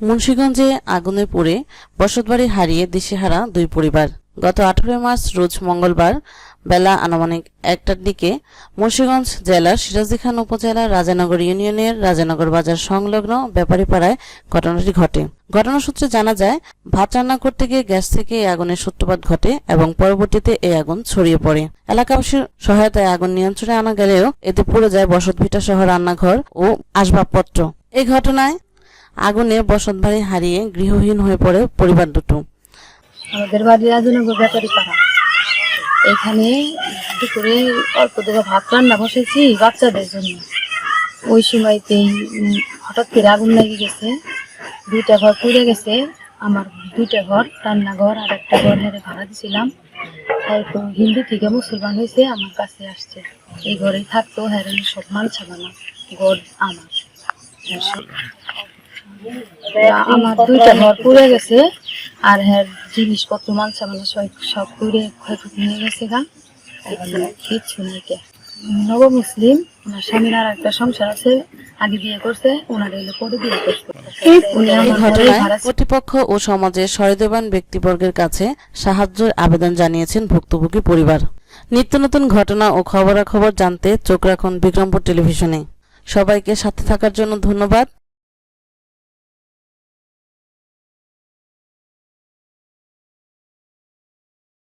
মুন্সীগঞ্জে আগুনে পুড়ে বসতবাড়ি হারিয়ে দিশেহারা দুই পরিবার। গত আঠারোই মার্চ রোজ মঙ্গলবার বেলা আনুমানিক একটার দিকে মুন্সীগঞ্জ জেলার সিরাজদিখান উপজেলার রাজানগর ইউনিয়নের রাজানগর বাজার সংলগ্ন ব্যাপারীপাড়ায় ঘটনাটি ঘটে। ঘটনা সূত্রে জানা যায়, ভাত রান্না করতে গিয়ে গ্যাস থেকে এই আগুনের সূত্রপাত ঘটে এবং পরবর্তীতে এই আগুন ছড়িয়ে পড়ে। এলাকাবাসীর সহায়তায় আগুন নিয়ন্ত্রণে আনা গেলেও এতে পুড়ে যায় বসতভিটা সহ রান্নাঘর ও আসবাবপত্র। এই ঘটনায় আগুনে বসতবাড়ি হারিয়ে গৃহহীন হয়ে পড়ে পরিবার দুটো। আমাদের বাড়ি রাজনগর ব্যাপারী পাড়া। এখানে দুপুরে অল্প দুটো ভাত রান্না বসেছি বাচ্চাদের জন্য। ওই সময়তেই হঠাৎ করে আগুন লেগে গেছে। দুইটা ঘর পুড়ে গেছে। আমার দুইটা ঘর, রান্নাঘর আর একটা ঘর হেরে ভাড়া দিছিলাম। তারপর হিন্দু থেকে মুসলমান হয়েছে, আমার কাছে আসছে। এই ঘরেই থাকতো হেরেন সব মাল ছাবানা ঘর আমার। আমার দুইটা ঘর পুড়ে গেছে আর হ্যাঁ জিনিসপত্র সামান্য সব পুড়ে ক্ষয়ক্ষতি নিয়ে গেছে গা। কিচ্ছু নেই কে। নব মুসলিম ওনার স্বামীর আর একটা সংসার আছে আগে বিয়ে করছে ওনার এলো পরে বিয়ে করছে। উনি এই আমার ঘরে ঘটনায় ভাড়া ছিল। কর্তৃপক্ষ ও সমাজের সহৃদয়বান ব্যক্তিবর্গের কাছে সাহায্যের আবেদন জানিয়েছেন ভুক্তভোগী পরিবার। নিত্য নতুন ঘটনা ও খবরাখবর জানতে চোখ রাখুন বিক্রমপুর টেলিভিশনে। সবাইকে সাথে থাকার জন্য ধন্যবাদ।